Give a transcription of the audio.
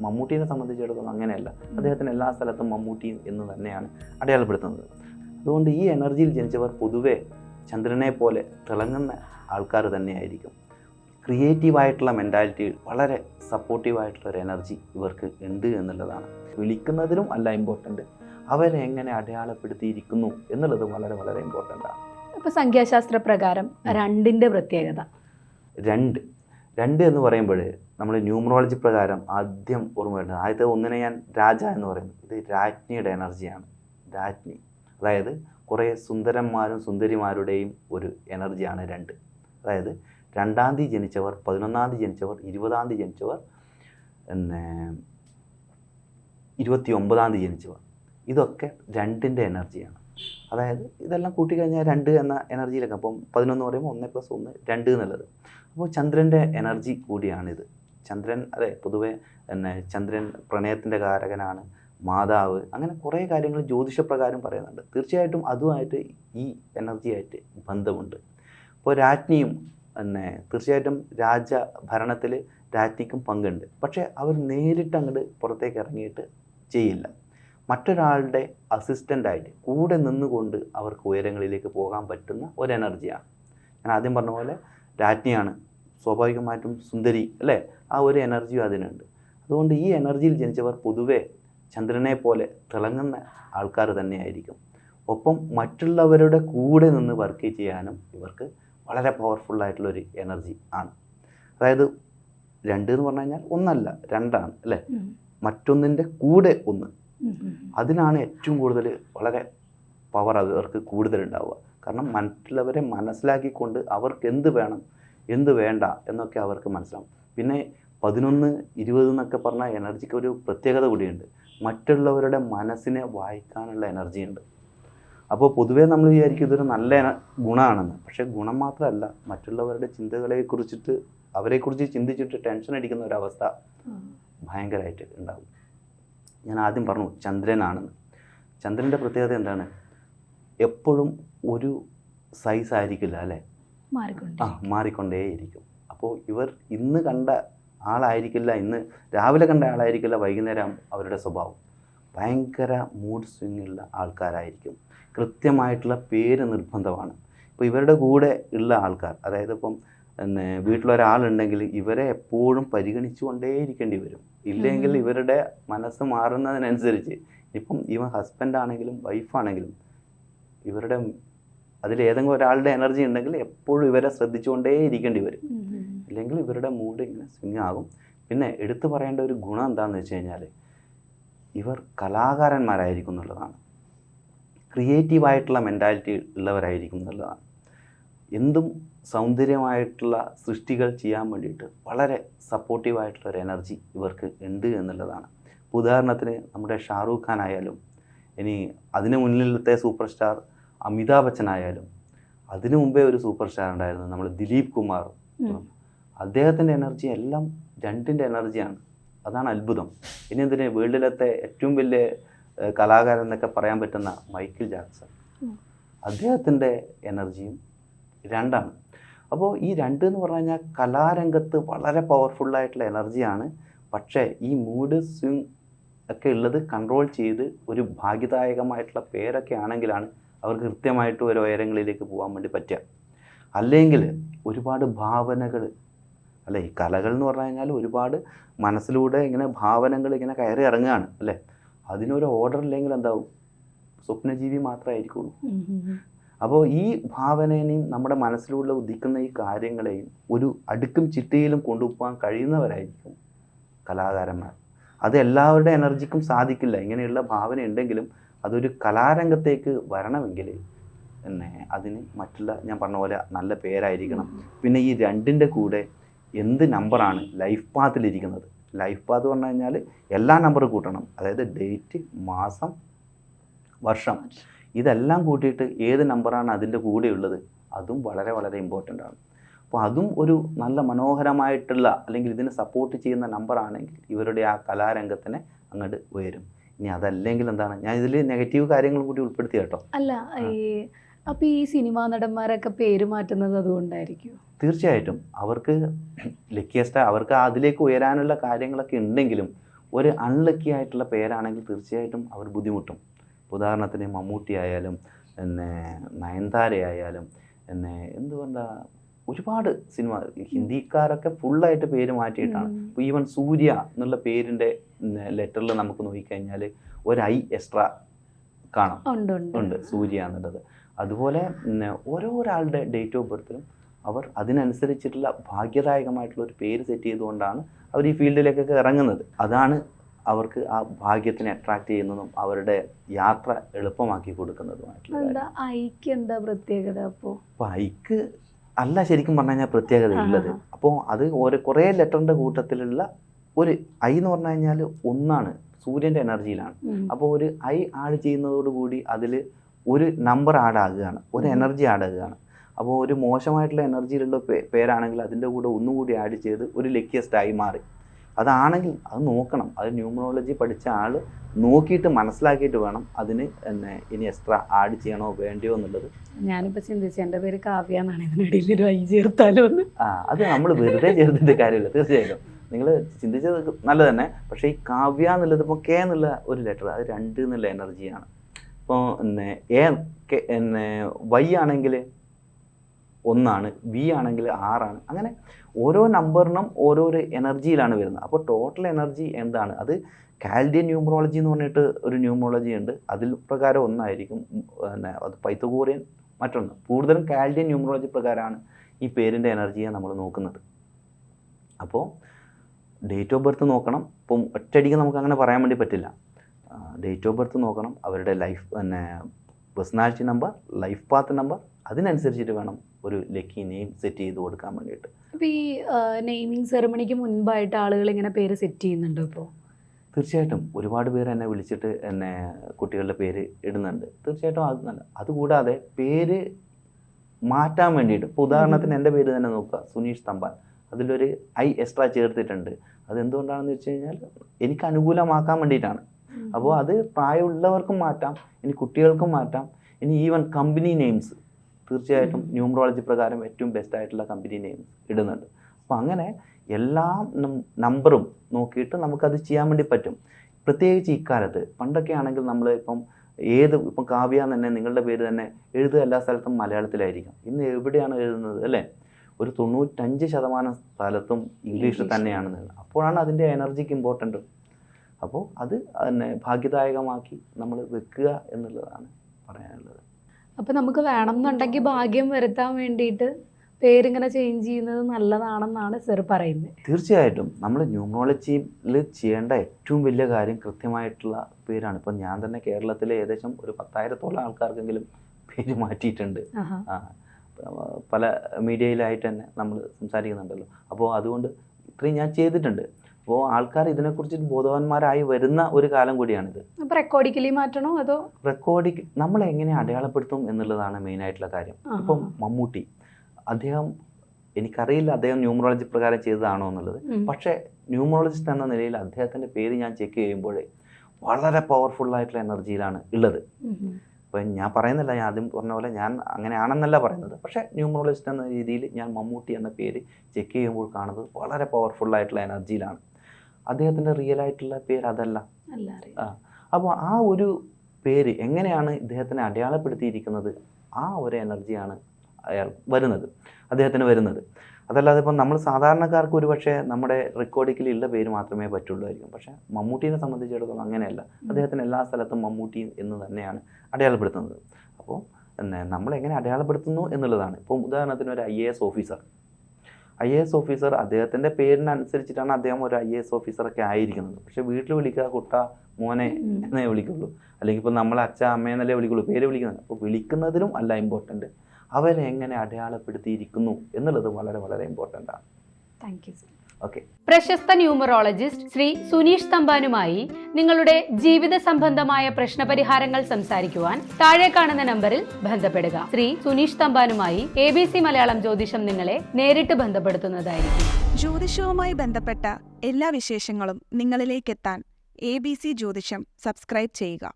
മമ്മൂട്ടീനെ സംബന്ധിച്ചിടത്തോളം അങ്ങനെയല്ല. അദ്ദേഹത്തിന് എല്ലാ സ്ഥലത്തും മമ്മൂട്ടി എന്ന് തന്നെയാണ് അടയാളപ്പെടുത്തുന്നത്. അതുകൊണ്ട് ഈ എനർജിയിൽ ജനിച്ചവർ പൊതുവെ ചന്ദ്രനെ പോലെ തിളങ്ങുന്ന ആൾക്കാർ തന്നെയായിരിക്കും. ക്രിയേറ്റീവായിട്ടുള്ള മെന്റാലിറ്റി വളരെ സപ്പോർട്ടീവായിട്ടുള്ള ഒരു എനർജി ഇവർക്ക് ഉണ്ട് എന്നുള്ളതാണ്. വിളിക്കുന്നതിലും അല്ല ഇമ്പോർട്ടന്റ് അവരെ എങ്ങനെ അടയാളപ്പെടുത്തിയിരിക്കുന്നു എന്നുള്ളത് വളരെ വളരെ ഇമ്പോർട്ടന്റ് ആണ്. അപ്പോൾ സംഖ്യാശാസ്ത്ര പ്രകാരം രണ്ടിന്റെ പ്രത്യേകത. രണ്ട്. രണ്ട് എന്ന് പറയുമ്പോൾ നമ്മൾ ന്യൂമറോളജി പ്രകാരം ആദ്യം ഓർമ്മ വരുന്നത് ആദ്യത്തെ ഒന്നിനെ ഞാൻ രാജ എന്ന് പറയുന്നു. ഇത് രാജ്ഞിയുടെ എനർജിയാണ്. രാജ്ഞി. അതായത് കുറേ സുന്ദരന്മാരും സുന്ദരിമാരുടെയും ഒരു എനർജിയാണ് രണ്ട്. അതായത് രണ്ടാം തീയതി ജനിച്ചവർ പതിനൊന്നാം തീയതി ജനിച്ചവർ ഇരുപതാം തീയതി ജനിച്ചവർ പിന്നെ ഇരുപത്തി ഒമ്പതാം തീയതി ജനിച്ചവർ. ഇതൊക്കെ രണ്ടിന്റെ എനർജിയാണ്. അതായത് ഇതെല്ലാം കൂട്ടിക്കഴിഞ്ഞാൽ രണ്ട് എന്ന എനർജിയിലൊക്കെ. അപ്പം പതിനൊന്ന് പറയുമ്പോൾ ഒന്ന് പ്ലസ് ഒന്ന് രണ്ട് എന്നുള്ളത്. അപ്പോൾ ചന്ദ്രന്റെ എനർജി കൂടിയാണിത്. ചന്ദ്രൻ അതെ പൊതുവെ പിന്നെ ചന്ദ്രൻ പ്രണയത്തിന്റെ കാരകനാണ് മാതാവ് അങ്ങനെ കുറേ കാര്യങ്ങൾ ജ്യോതിഷപ്രകാരം പറയുന്നുണ്ട്. തീർച്ചയായിട്ടും അതുമായിട്ട് ഈ എനർജിയായിട്ട് ബന്ധമുണ്ട്. ഇപ്പോൾ രാജ്ഞിയും പിന്നെ തീർച്ചയായിട്ടും രാജ ഭരണത്തിൽ രാജ്ഞിക്കും പങ്കുണ്ട്. പക്ഷേ അവർ നേരിട്ട് അങ്ങോട്ട് പുറത്തേക്ക് ഇറങ്ങിയിട്ട് ചെയ്യില്ല. മറ്റൊരാളുടെ അസിസ്റ്റന്റായിട്ട് കൂടെ നിന്നുകൊണ്ട് അവർക്ക് ഉയരങ്ങളിലേക്ക് പോകാൻ പറ്റുന്ന ഒരു എനർജിയാണ് ഞാൻ ആദ്യം പറഞ്ഞ പോലെ രാജ്ഞിയാണ് സ്വാഭാവികമായിട്ടും സുന്ദരി അല്ലേ? ആ ഒരു എനർജിയും അതിനുണ്ട്. അതുകൊണ്ട് ഈ എനർജിയിൽ ജനിച്ചവർ പൊതുവെ ചന്ദ്രനെ പോലെ തിളങ്ങുന്ന ആൾക്കാർ തന്നെയായിരിക്കും. ഒപ്പം മറ്റുള്ളവരുടെ കൂടെ നിന്ന് വർക്ക് ചെയ്യാനും ഇവർക്ക് വളരെ പവർഫുള്ളായിട്ടുള്ളൊരു എനർജി ആണ്. അതായത് രണ്ട് എന്ന് പറഞ്ഞു കഴിഞ്ഞാൽ ഒന്നല്ല രണ്ടാണ് അല്ലേ. മറ്റൊന്നിന്റെ കൂടെ ഒന്ന്. അതിനാണ് ഏറ്റവും കൂടുതൽ വളരെ പവർ അവർക്ക് കൂടുതലുണ്ടാവുക കാരണം മറ്റുള്ളവരെ മനസ്സിലാക്കിക്കൊണ്ട് അവർക്ക് എന്ത് വേണം എന്ത് വേണ്ട എന്നൊക്കെ അവർക്ക് മനസ്സിലാവും. പിന്നെ പതിനൊന്ന് ഇരുപത് എന്നൊക്കെ പറഞ്ഞാൽ എനർജിക്ക് ഒരു പ്രത്യേകത കൂടിയുണ്ട്. മറ്റുള്ളവരുടെ മനസ്സിനെ വായിക്കാനുള്ള എനർജി ഉണ്ട്. അപ്പോൾ പൊതുവേ നമ്മൾ വിചാരിക്കും ഇതൊരു നല്ല ഗുണമാണെന്ന്. പക്ഷേ ഗുണം മാത്രമല്ല മറ്റുള്ളവരുടെ ചിന്തകളെ കുറിച്ചിട്ട് അവരെക്കുറിച്ച് ചിന്തിച്ചിട്ട് ടെൻഷൻ അടിക്കുന്ന ഒരവസ്ഥ. ഭയങ്കരമായിട്ട് ഉണ്ടാകും ഞാൻ ആദ്യം പറഞ്ഞു ചന്ദ്രനാണെന്ന്. ചന്ദ്രന്റെ പ്രത്യേകത എന്താണ്? എപ്പോഴും ഒരു സൈസ് ആയിരിക്കില്ല അല്ലേ? ആ മാറിക്കൊണ്ടേയിരിക്കും. അപ്പോൾ ഇവർ ഇന്ന് കണ്ട ആളായിരിക്കില്ല ഇന്ന് രാവിലെ കണ്ട ആളായിരിക്കില്ല വൈകുന്നേരം അവരുടെ സ്വഭാവം. ഭയങ്കര മൂഡ് സ്വിങ്ങുള്ള ആൾക്കാരായിരിക്കും. കൃത്യമായിട്ടുള്ള പേര് നിർബന്ധമാണ്. ഇപ്പോൾ ഇവരുടെ കൂടെ ഉള്ള ആൾക്കാർ അതായത് ഇപ്പം പിന്നെ വീട്ടിലൊരാളുണ്ടെങ്കിൽ ഇവരെ എപ്പോഴും പരിഗണിച്ചുകൊണ്ടേയിരിക്കേണ്ടി വരും. ഇല്ലെങ്കിൽ ഇവരുടെ മനസ്സ് മാറുന്നതിനനുസരിച്ച് ഇപ്പം ഇവ ഹസ്ബൻഡ് ആണെങ്കിലും വൈഫാണെങ്കിലും ഇവരുടെ അതിൽ ഏതെങ്കിലും ഒരാളുടെ എനർജി ഉണ്ടെങ്കിൽ എപ്പോഴും ഇവരെ ശ്രദ്ധിച്ചുകൊണ്ടേ ഇരിക്കേണ്ടി വരും. ഉം. ഇവരുടെ മൂഡ് ഇങ്ങനെ സ്വിങ് ആകും. പിന്നെ എടുത്തു പറയേണ്ട ഒരു ഗുണം എന്താണെന്ന് വെച്ച് കഴിഞ്ഞാൽ ഇവർ കലാകാരന്മാരായിരിക്കും എന്നുള്ളതാണ്. ക്രിയേറ്റീവായിട്ടുള്ള മെന്റാലിറ്റി ഉള്ളവരായിരിക്കും എന്നുള്ളതാണ്. എന്തും സൗന്ദര്യമായിട്ടുള്ള സൃഷ്ടികൾ ചെയ്യാൻ വേണ്ടിയിട്ട് വളരെ സപ്പോർട്ടീവായിട്ടുള്ള ഒരു എനർജി ഇവർക്ക് ഉണ്ട് എന്നുള്ളതാണ്. ഉദാഹരണത്തിന് നമ്മുടെ ഷാറൂഖ് ഖാൻ ആയാലും ഇനി അതിന് മുന്നിലത്തെ സൂപ്പർ സ്റ്റാർ അമിതാഭ് ബച്ചനായാലും അതിനു മുമ്പേ ഒരു സൂപ്പർ സ്റ്റാർ ഉണ്ടായിരുന്നു നമ്മൾ ദിലീപ് കുമാർ. അദ്ദേഹത്തിന്റെ എനർജി എല്ലാം രണ്ടിന്റെ എനർജിയാണ്. അതാണ് അത്ഭുതം. ഇനി എന്തിന് വേൾഡിലത്തെ ഏറ്റവും വലിയ കലാകാരൻ എന്നൊക്കെ പറയാൻ പറ്റുന്ന മൈക്കിൾ ജാക്സൺ. അദ്ദേഹത്തിന്റെ എനർജിയും രണ്ടാണ്. അപ്പോൾ ഈ രണ്ട് എന്ന് പറഞ്ഞു കഴിഞ്ഞാൽ കലാരംഗത്ത് വളരെ പവർഫുള്ളായിട്ടുള്ള എനർജിയാണ്. പക്ഷേ ഈ മൂഡ് സ്വിങ് ഒക്കെ ഉള്ളത് കൺട്രോൾ ചെയ്ത് ഒരു ഭാഗ്യദായകമായിട്ടുള്ള പേരൊക്കെ ആണെങ്കിലാണ് അവർക്ക് കൃത്യമായിട്ട് ഒരു ഉയരങ്ങളിലേക്ക് പോകാൻ വേണ്ടി പറ്റുക. അല്ലെങ്കിൽ ഒരുപാട് ഭാവനകൾ അല്ലേ? ഈ കലകൾ എന്ന് പറഞ്ഞു കഴിഞ്ഞാൽ ഒരുപാട് മനസ്സിലൂടെ ഇങ്ങനെ ഭാവനകൾ ഇങ്ങനെ കയറി ഇറങ്ങുകയാണ് അല്ലേ? അതിനൊരു ഓർഡർ ഇല്ലെങ്കിൽ എന്താവും? സ്വപ്നജീവി മാത്രമായിരിക്കുള്ളൂ. അപ്പോൾ ഈ ഭാവനേനെയും നമ്മുടെ മനസ്സിലൂടെ ഉദിക്കുന്ന ഈ കാര്യങ്ങളെയും ഒരു അടുക്കും ചിട്ടയിലും കൊണ്ടുപോകാൻ കഴിയുന്നവരായിരിക്കും കലാകാരന്മാർ. അത് എല്ലാവരുടെ എനർജിക്കും സാധിക്കില്ല. ഇങ്ങനെയുള്ള ഭാവന ഉണ്ടെങ്കിലും അതൊരു കലാരംഗത്തേക്ക് വരണമെങ്കിൽ പിന്നെ അതിന് മറ്റുള്ള ഞാൻ പറഞ്ഞ പോലെ നല്ല പേരായിരിക്കണം. പിന്നെ ഈ രണ്ടിന്റെ കൂടെ എന്ത് നമ്പറാണ് ലൈഫ് പാത്തിലിരിക്കുന്നത് ലൈഫ് പാത്ത് പറഞ്ഞു കഴിഞ്ഞാൽ എല്ലാ നമ്പർ കൂട്ടണം. അതായത് ഡേറ്റ് മാസം വർഷം. ഇതെല്ലാം കൂട്ടിയിട്ട് ഏത് നമ്പറാണ് അതിന്റെ കൂടെ ഉള്ളത്? അതും വളരെ വളരെ ഇമ്പോർട്ടന്റ് ആണ്. അപ്പോൾ അതും ഒരു നല്ല മനോഹരമായിട്ടുള്ള അല്ലെങ്കിൽ ഇതിനെ സപ്പോർട്ട് ചെയ്യുന്ന നമ്പറാണെങ്കിൽ ഇവരുടെ ആ കലാരംഗത്തിനെ അങ്ങോട്ട് ഉയരും. ഇനി അതല്ലെങ്കിൽ എന്താണ്? ഞാൻ ഇതിൽ നെഗറ്റീവ് കാര്യങ്ങളും കൂടി ഉൾപ്പെടുത്തി കേട്ടോ. അല്ല ഈ അപ്പൊ ഈ സിനിമാ നടന്മാരൊക്കെ പേര് മാറ്റുന്നത് അതുകൊണ്ടായിരിക്കും. തീർച്ചയായിട്ടും. അവർക്ക് ലക്കിയസ്റ്റ് അവർക്ക് അതിലേക്ക് ഉയരാനുള്ള കാര്യങ്ങളൊക്കെ ഉണ്ടെങ്കിലും ഒരു അൺലക്കി ആയിട്ടുള്ള പേരാണെങ്കിൽ തീർച്ചയായിട്ടും അവർ ബുദ്ധിമുട്ടും. ഉദാഹരണത്തിന് മമ്മൂട്ടി ആയാലും പിന്നെ നയൻതാര ആയാലും പിന്നെ എന്തുകൊണ്ടാ ഒരുപാട് സിനിമ ഹിന്ദിക്കാരൊക്കെ ഫുള്ളായിട്ട് പേര് മാറ്റിയിട്ടാണ്. ഇപ്പോൾ ഈവൻ സൂര്യ എന്നുള്ള പേരിന്റെ ലെറ്ററിൽ നമുക്ക് നോക്കിക്കഴിഞ്ഞാൽ ഒരു ഐ എക്സ്ട്രാ കാണാം. ഉണ്ട് സൂര്യ എന്നുള്ളത്. അതുപോലെ ഓരോരാളുടെ ഡേറ്റ് ഓഫ് ബർത്തിലും അവർ അതിനനുസരിച്ചിട്ടുള്ള ഭാഗ്യദായകമായിട്ടുള്ള ഒരു പേര് സെറ്റ് ചെയ്തുകൊണ്ടാണ് അവർ ഈ ഫീൽഡിലേക്കൊക്കെ ഇറങ്ങുന്നത്. അതാണ് അവർക്ക് ആ ഭാഗ്യത്തിനെ അട്രാക്ട് ചെയ്യുന്നതും അവരുടെ യാത്ര എളുപ്പമാക്കി കൊടുക്കുന്നതുമായിട്ടുള്ള. ഐക്ക് എന്താ പ്രത്യേകത അപ്പോ? അപ്പോൾ ഐക്ക് അല്ല ശരിക്കും പറഞ്ഞു കഴിഞ്ഞാൽ പ്രത്യേകത ഉള്ളത്. അപ്പോൾ അത് ഓരോ കുറേ ലെറ്ററിന്റെ കൂട്ടത്തിലുള്ള ഒരു ഐ എന്ന് പറഞ്ഞു കഴിഞ്ഞാൽ ഒന്നാണ് സൂര്യന്റെ എനർജിയിലാണ്. അപ്പോൾ ഒരു ഐ ആഡ് ചെയ്യുന്നതോടുകൂടി അതിൽ ഒരു നമ്പർ ആഡ് ആകുകയാണ് ഒരു എനർജി ആഡ് ആകുകയാണ്. അപ്പോൾ ഒരു മോശമായിട്ടുള്ള എനർജിയിലുള്ള പേരാണെങ്കിൽ അതിന്റെ കൂടെ ഒന്നുകൂടി ആഡ് ചെയ്ത് ഒരു ലക്കിയസ്റ്റ് ആയി മാറി. അതാണെങ്കിൽ അത് നോക്കണം. അത് ന്യൂമറോളജി പഠിച്ച ആൾ നോക്കിയിട്ട് മനസ്സിലാക്കിയിട്ട് വേണം അതിന് എന്നെ ഇനി എക്സ്ട്രാ ആഡ് ചെയ്യണോ വേണ്ടിയോ എന്നുള്ളത്. ഞാനിപ്പോൾ ചിന്തിച്ചു എന്റെ പേര് കാവ്യ എന്നാണ്. ഇതിനിടയിൽ ഒരു ഐ ചേർത്താലോ എന്ന്. ആ അത് നമ്മൾ വെറുതെ ചേർത്തിട്ട് കാര്യമില്ല. തീർച്ചയായിട്ടും. നിങ്ങൾ ചിന്തിച്ചത് നല്ല തന്നെ. പക്ഷേ ഈ കാവ്യ എന്നുള്ളത് ഇപ്പോൾ കെ എന്നുള്ള ഒരു ലെറ്റർ അത് രണ്ട് എന്നുള്ള എനർജിയാണ് ഇപ്പോൾ എന്നെ എ എന്നെ വൈ ആണെങ്കിൽ ഒന്നാണ് വി ആണെങ്കിൽ ആറാണ് അങ്ങനെ ഓരോ നമ്പറിനും ഓരോരോ എനർജിയിലാണ് വരുന്നത്. അപ്പോൾ ടോട്ടൽ എനർജി എന്താണ്? അത് കാൽഡിയൻ ന്യൂമറോളജി എന്ന് പറഞ്ഞിട്ട് ഒരു ന്യൂമറോളജി ഉണ്ട്. അതിൽ പ്രകാരം ഒന്നായിരിക്കും. പിന്നെ അത് പൈത്തഗോറിയൻ മറ്റൊന്ന്. കൂടുതലും കാൽഡിയൻ ന്യൂമറോളജി പ്രകാരമാണ് ഈ പേരിന്റെ എനർജിയെ നമ്മൾ നോക്കുന്നത്. അപ്പോൾ ഡേറ്റ് ഓഫ് ബർത്ത് നോക്കണം. ഇപ്പം ഒറ്റയടിക്ക് നമുക്ക് അങ്ങനെ പറയാൻ വേണ്ടി പറ്റില്ല. ഡേറ്റ് ഓഫ് ബർത്ത് നോക്കണം. അവരുടെ ലൈഫ് പിന്നെ personality number life path number അതിനനുസരിച്ചിട്ട് വേണം ഒരു ലക്കി നെയിം സെറ്റ് ചെയ്ത് കൊടുക്കാൻ വേണ്ടിയിട്ട്. ഈ നെയിമിംഗ് സെറമണിക്ക് മുൻപായിട്ട് ആളുകൾ ഇങ്ങനെ പേര് സെറ്റ് ചെയ്യുന്നുണ്ടോ ഇപ്പോൾ തീർച്ചയായിട്ടും. ഒരുപാട് പേര് എന്നെ വിളിച്ചിട്ട് എന്നെ കുട്ടികളുടെ പേര് ഇടുന്നുണ്ട്. തീർച്ചയായിട്ടും അത് നല്ല അതുകൂടാതെ പേര് മാറ്റാൻ വേണ്ടിയിട്ട് ഇപ്പോൾ ഉദാഹരണത്തിന് എന്റെ പേര് തന്നെ നോക്കുക. സുനീഷ് തമ്പാൻ. അതിലൊരു ഐ എക്സ്ട്രാ ചേർത്തിട്ടുണ്ട്. അതെന്തുകൊണ്ടാണെന്ന് വെച്ച് കഴിഞ്ഞാൽ എനിക്ക് അനുകൂലമാക്കാൻ വേണ്ടിയിട്ടാണ്. അപ്പോൾ അത് പ്രായമുള്ളവർക്കും മാറ്റാം ഇനി കുട്ടികൾക്കും മാറ്റാം ഇനി ഈവൻ കമ്പനി നെയിംസ് തീർച്ചയായിട്ടും ന്യൂമറോളജി പ്രകാരം ഏറ്റവും ബെസ്റ്റ് ആയിട്ടുള്ള കമ്പനി നെയിംസ് ഇടുന്നുണ്ട്. അപ്പം അങ്ങനെ എല്ലാ നമ്പറും നോക്കിയിട്ട് നമുക്കത് ചെയ്യാൻ വേണ്ടി പറ്റും. പ്രത്യേകിച്ച് ഇക്കാലത്ത് പണ്ടൊക്കെ ആണെങ്കിൽ നമ്മൾ ഇപ്പം ഏത് ഇപ്പം കാവ്യ തന്നെ നിങ്ങളുടെ പേര് തന്നെ എഴുതുക എല്ലാ സ്ഥലത്തും മലയാളത്തിലായിരിക്കും. ഇന്ന് എവിടെയാണ് എഴുതുന്നത് അല്ലേ? ഒരു തൊണ്ണൂറ്റഞ്ച് ശതമാനം സ്ഥലത്തും ഇംഗ്ലീഷിൽ തന്നെയാണ് അപ്പോഴാണ് അതിന്റെ എനർജിക്ക് ഇമ്പോർട്ടന്റ് അപ്പോൾ അത് തന്നെ ഭാഗ്യദായകമാക്കി നമ്മൾ വെക്കുക എന്നുള്ളതാണ് പറയാനുള്ളത്. അപ്പൊ നമുക്ക് വേണം എന്നുണ്ടെങ്കിൽ ഭാഗ്യം വരുത്താൻ വേണ്ടിയിട്ട് പേരിങ്ങനെ ചേഞ്ച് ചെയ്യുന്നത് നല്ലതാണെന്നാണ് സർ പറയുന്നത്. തീർച്ചയായിട്ടും. നമ്മൾ ന്യൂമറോളജിയിൽ ചെയ്യേണ്ട ഏറ്റവും വലിയ കാര്യം കൃത്യമായിട്ടുള്ള പേരാണ്. ഇപ്പം ഞാൻ തന്നെ കേരളത്തിലെ ഏകദേശം ഒരു പത്തായിരത്തോളം ആൾക്കാർക്കെങ്കിലും പേര് മാറ്റിയിട്ടുണ്ട്. പല മീഡിയയിലായിട്ട് തന്നെ നമ്മൾ സംസാരിക്കുന്നുണ്ടല്ലോ. അപ്പോൾ അതുകൊണ്ട് ഇത്രയും ഞാൻ ചെയ്തിട്ടുണ്ട്. അപ്പോൾ ആൾക്കാർ ഇതിനെക്കുറിച്ച് ബോധവാന്മാരായി വരുന്ന ഒരു കാലം കൂടിയാണിത്. അപ്പൊ റെക്കോർഡിക്കലി മാറ്റണോ അതോ? റെക്കോർഡിക്ക് നമ്മളെ എങ്ങനെ അടയാളപ്പെടുത്തും എന്നുള്ളതാണ് മെയിൻ ആയിട്ടുള്ള കാര്യം. ഇപ്പം മമ്മൂട്ടി അദ്ദേഹം എനിക്കറിയില്ല അദ്ദേഹം ന്യൂമറോളജി പ്രകാരം ചെയ്തതാണോ എന്നുള്ളത്. പക്ഷേ ന്യൂമറോളജിസ്റ്റ് എന്ന നിലയിൽ അദ്ദേഹത്തിന്റെ പേര് ഞാൻ ചെക്ക് ചെയ്യുമ്പോഴേ വളരെ പവർഫുൾ ആയിട്ടുള്ള എനർജിയിലാണ് ഉള്ളത്. ഇപ്പം ഞാൻ പറയുന്നില്ല ഞാൻ ആദ്യം പറഞ്ഞ പോലെ ഞാൻ അങ്ങനെയാണെന്നല്ല പറയുന്നത്. പക്ഷേ ന്യൂമറോളജിസ്റ്റ് എന്ന രീതിയിൽ ഞാൻ മമ്മൂട്ടി എന്ന പേര് ചെക്ക് ചെയ്യുമ്പോൾ കാണുന്നത് വളരെ പവർഫുൾ ആയിട്ടുള്ള എനർജിയിലാണ്. അദ്ദേഹത്തിന്റെ റിയൽ ആയിട്ടുള്ള പേര് അതല്ല. അറിയാം അപ്പോൾ ആ ഒരു പേര് എങ്ങനെയാണ് ഇദ്ദേഹത്തിനെ അടയാളപ്പെടുത്തിയിരിക്കുന്നത്? ആ ഒരു എനർജിയാണ് അയാൾ വരുന്നത് അദ്ദേഹത്തിന് വരുന്നത്. അതല്ലാതെ ഇപ്പം നമ്മൾ സാധാരണക്കാർക്ക് ഒരു പക്ഷേ നമ്മുടെ റെക്കോർഡിക്കലുള്ള പേര് മാത്രമേ പറ്റുള്ളൂ പക്ഷേ മമ്മൂട്ടിനെ സംബന്ധിച്ചിടത്തോളം അങ്ങനെയല്ല. അദ്ദേഹത്തിന് എല്ലാ സ്ഥലത്തും മമ്മൂട്ടി എന്ന് തന്നെയാണ് അടയാളപ്പെടുത്തുന്നത്. അപ്പോൾ നമ്മൾ എങ്ങനെ അടയാളപ്പെടുത്തുന്നു എന്നുള്ളതാണ്. ഇപ്പം ഉദാഹരണത്തിന് ഒരു I A S officer I A S officer അദ്ദേഹത്തിന്റെ പേരിനനുസരിച്ചിട്ടാണ് അദ്ദേഹം ഒരു ഐ എ എസ് ഓഫീസറൊക്കെ ആയിരിക്കുന്നത്. പക്ഷേ വീട്ടിൽ വിളിക്കുക കുട്ട മോനെ. എന്നേ വിളിക്കുള്ളൂ. അല്ലെങ്കിൽ ഇപ്പോൾ നമ്മളെ അച്ഛ അമ്മയെന്നല്ലേ വിളിക്കുള്ളൂ പേര് വിളിക്കുന്നത്. അപ്പോൾ വിളിക്കുന്നതിലും അല്ല ഇമ്പോർട്ടന്റ് അവരെ എങ്ങനെ അടയാളപ്പെടുത്തിയിരിക്കുന്നു എന്നുള്ളത് വളരെ വളരെ ഇമ്പോർട്ടന്റ് ആണ്. താങ്ക് യു സർ ഓക്കെ പ്രശസ്ത ന്യൂമറോളജിസ്റ്റ് ശ്രീ സുനീഷ് തമ്പാനുമായി നിങ്ങളുടെ ജീവിത സംബന്ധമായ പ്രശ്നപരിഹാരങ്ങൾ സംസാരിക്കുവാൻ താഴെ കാണുന്ന നമ്പറിൽ ബന്ധപ്പെടുക. ശ്രീ സുനീഷ് തമ്പാനുമായി എ ബി സി മലയാളം ജ്യോതിഷം നിങ്ങളെ നേരിട്ട് ബന്ധപ്പെടുത്തുന്നതായിരിക്കും. ജ്യോതിഷവുമായി ബന്ധപ്പെട്ട എല്ലാ വിശേഷങ്ങളും നിങ്ങളിലേക്കെത്താൻ എ ബി സി ജ്യോതിഷം സബ്സ്ക്രൈബ് ചെയ്യുക.